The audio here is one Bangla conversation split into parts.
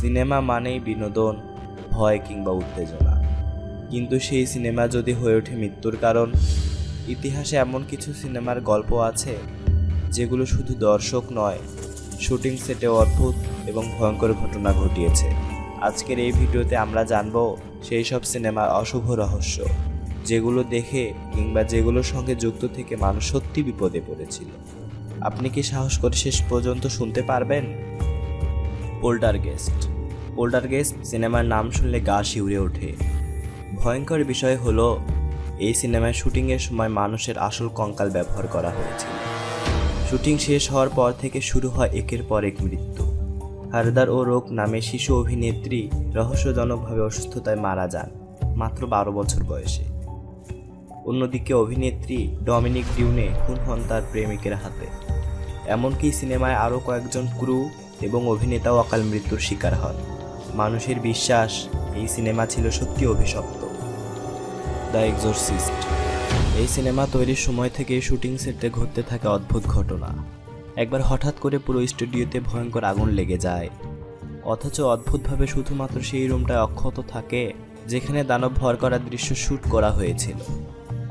সিনেমা মানেই বিনোদন, ভয় কিংবা উত্তেজনা। কিন্তু সেই সিনেমা যদি হয়ে ওঠে মৃত্যুর কারণ, ইতিহাসে এমন কিছু সিনেমার গল্প আছে, যেগুলো শুধু দর্শক নয়, শুটিং সেটে অদ্ভুত এবং ভয়ঙ্কর ঘটনা ঘটিয়েছে। আজকের এই ভিডিওতে আমরা জানব সেই সব সিনেমার অশুভ রহস্য, যেগুলো দেখে কিংবা যেগুলোর সঙ্গে যুক্ত থেকে মানুষ সত্যি বিপদে পড়েছিল। আপনি কি সাহস করে শেষ পর্যন্ত শুনতে পারবেন? পোল্টার গেস্ট পোল্টার গেস্ট সিনেমার নাম শুনলে গা শিউরে ওঠে। ভয়ঙ্কর বিষয় হলো, এই সিনেমায় শুটিংয়ের সময় মানুষের আসল কঙ্কাল ব্যবহার করা হয়েছিল। শুটিং শেষ হওয়ার পর থেকে শুরু হয় একের পর এক মৃত্যু। হারদার ও রোগ নামে শিশু অভিনেত্রী রহস্যজনকভাবে অসুস্থতায় মারা যান, মাত্র বারো বছর বয়সে। অন্যদিকে অভিনেত্রী ডমিনিক ডিউনে খুন হন তার প্রেমিকের হাতে। এমনকি সিনেমায় আরও কয়েকজন ক্রু এবং অভিনেতাও অকাল মৃত্যুর শিকার হন। মানুষের বিশ্বাস, এই সিনেমা ছিল সত্যি অভিশপ্ত। The Exorcist. এই সিনেমা তৈরির সময় থেকে শুটিং সেটে ঘটতে থাকে অদ্ভুত ঘটনা। একবার হঠাৎ করে পুরো স্টুডিওতে ভয়ঙ্কর আগুন লেগে যায়। অথচ অদ্ভুতভাবে শুধুমাত্র সেই রুমটায় অক্ষত থাকে, যেখানে দানব ভর করার দৃশ্য শ্যুট করা হয়েছিল।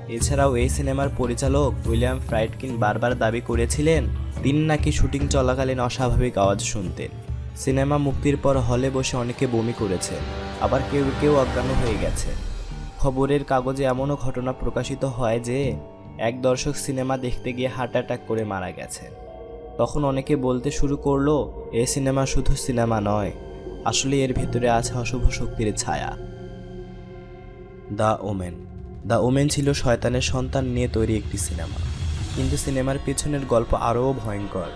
এছাড়াও এই সিনেমার পরিচালক উইলিয়াম ফ্রাইডকিন বারবার দাবি করেছিলেন তিনি নাকি শুটিং চলাকালীন অস্বাভাবিক আওয়াজ শুনতেন সিনেমা মুক্তির পর হলে বসে অনেকে বমি করেছে, আবার কেউ কেউ অজ্ঞান হয়ে গেছে। খবরের কাগজে এমনও ঘটনা প্রকাশিত হয় যে, এক দর্শক সিনেমা দেখতে গিয়ে হার্ট অ্যাটাক করে মারা গেছে। তখন অনেকে বলতে শুরু করল, এ সিনেমা শুধু সিনেমা নয়, আসলে এর ভিতরে আছে অশুভ শক্তির ছায়া। দ্য ওমেন দ্য ওমেন ছিল শয়তানের সন্তান নিয়ে তৈরি একটি সিনেমা। কিন্তু সিনেমার পেছনের গল্প আরও ভয়ঙ্কর।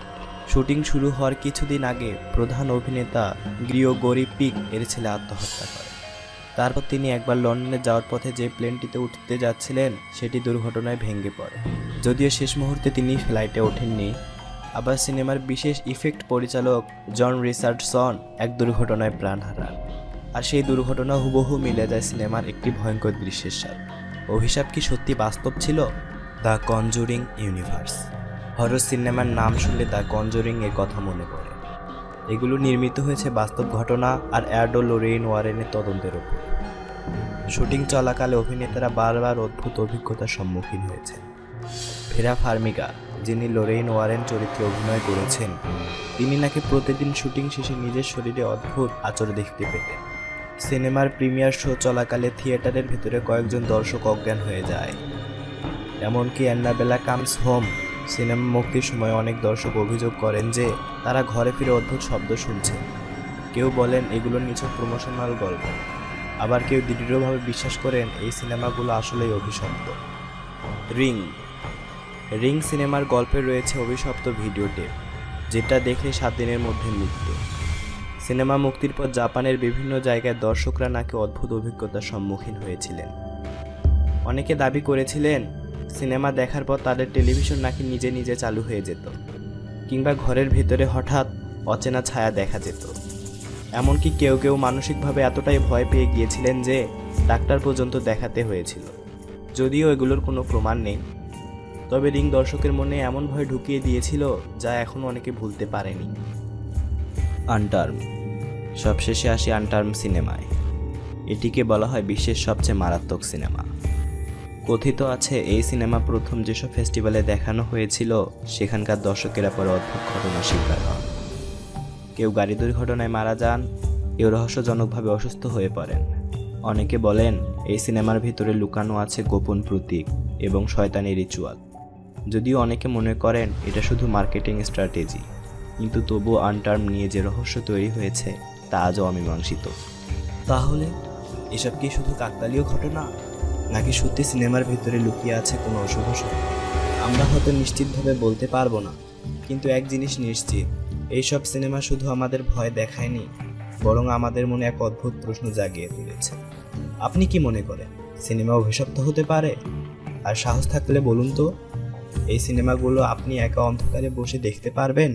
শুটিং শুরু হওয়ার কিছুদিন আগে প্রধান অভিনেতা গ্রিও গরিপিক এর ছেলে আত্মহত্যা করে। তারপর তিনি একবার লন্ডনে যাওয়ার পথে যে প্লেনটিতে উঠতে যাচ্ছিলেন, সেটি দুর্ঘটনায় ভেঙে পড়ে। যদিও শেষ মুহূর্তে তিনি ফ্লাইটে ওঠেননি, আবার সিনেমার বিশেষ ইফেক্ট পরিচালক জন রিচার্ডসন এক দুর্ঘটনায় প্রাণ হারান। আর সেই দুর্ঘটনা হুবহু মিলে যায় সিনেমার একটি ভয়ঙ্কর দৃশ্যের সাথে। অভিশাপ কি সত্যি বাস্তব ছিল? The conjuring universe. হরর সিনেমার নাম শুনলে দ্য কনজুরিং এর কথা মনে পড়ে। এগুলো নির্মিত হয়েছে বাস্তব ঘটনা আর অ্যাডো লোরেইন ওয়ারেনের তদন্তের ওপর। শুটিং চলাকালে অভিনেতারা বারবার অদ্ভুত অভিজ্ঞতার সম্মুখীন হয়েছেন। ভেরা ফার্মিকা যিনি লোরেইন ওয়ারেন চরিত্রে অভিনয় করেছেন, তিনি নাকি প্রতিদিন শুটিং শেষে নিজের শরীরে অদ্ভুত আচর দেখতে পেতেন। সিনেমার প্রিমিয়ার শো চলাকালে থিয়েটারের ভেতরে কয়েকজন দর্শক অজ্ঞান হয়ে যায়। এমনকি অ্যান্নাবেলা কামস হোম সিনেমা মুক্তির সময় অনেক দর্শক অভিযোগ করেন যে, তারা ঘরে ফিরে অদ্ভুত শব্দ শুনছেন কেউ বলেন, এগুলো নিছক প্রমোশনাল গল্প। আবার কেউ দৃঢ়ভাবে বিশ্বাস করেন, এই সিনেমাগুলো আসলেই অভিশপ্ত। রিং। রিং সিনেমার গল্পে রয়েছে অভিশপ্ত ভিডিও টেপ, যেটা দেখলে সাত দিনের মধ্যে মৃত্যু সিনেমা মুক্তির পর জাপানের বিভিন্ন জায়গায় দর্শকরা নাকি অদ্ভুত অভিজ্ঞতার সম্মুখীন হয়েছিলেন। অনেকে দাবি করেছিলেন, সিনেমা দেখার পর তাদের টেলিভিশন নাকি নিজে নিজে চালু হয়ে যেত, কিংবা ঘরের ভেতরে হঠাৎ অচেনা ছায়া দেখা যেত। এমনকি কেউ কেউ মানসিকভাবে এতটাই ভয় পেয়ে গিয়েছিলেন যে, ডাক্তার পর্যন্ত দেখাতে হয়েছিল। যদিও এগুলোর কোনো প্রমাণ নেই, তবে রিং দর্শকের মনে এমন ভয় ঢুকিয়ে দিয়েছিল যা এখনও অনেকে ভুলতে পারেনি। আনটার্ম সবশেষে আসি আনটার্ম সিনেমায়। এটিকে বলা হয় বিশ্বের সবচেয়ে মারাত্মক সিনেমা। কথিত আছে, এই সিনেমা প্রথম যেসব ফেস্টিভ্যালে দেখানো হয়েছিল, সেখানকার দর্শকেরা পরে অদ্ভুত ঘটনার শিকার হন। কেউ গাড়ি দুর্ঘটনায় মারা যান, কেউ রহস্যজনকভাবে অসুস্থ হয়ে পড়েন। অনেকে বলেন, এই সিনেমার ভিতরে লুকানো আছে গোপন প্রতীক এবং শয়তানি রিচুয়াল। যদিও অনেকে মনে করেন, এটা শুধু মার্কেটিং স্ট্র্যাটেজি। কিন্তু তবুও আনটার্ম নিয়ে যে রহস্য তৈরি হয়েছে তা আজও অমীমাংসিত। তাহলে এসব কি শুধু কাকতালীয় ঘটনা? নাকি সত্যি সিনেমার ভিতরে লুকিয়ে আছে কোনো অশুভ শক্তি? আমরা হয়তো নিশ্চিতভাবে বলতে পারব না, কিন্তু এক জিনিস নিশ্চিত, এইসব সিনেমা শুধু আমাদের ভয় দেখায়নি, বরং আমাদের মনে এক অদ্ভুত প্রশ্ন জাগিয়ে তুলেছে। আপনি কি মনে করেন, সিনেমা অভিশপ্ত হতে পারে? আর সাহস থাকলে বলুন তো, এই সিনেমাগুলো আপনি একা অন্ধকারে বসে দেখতে পারবেন?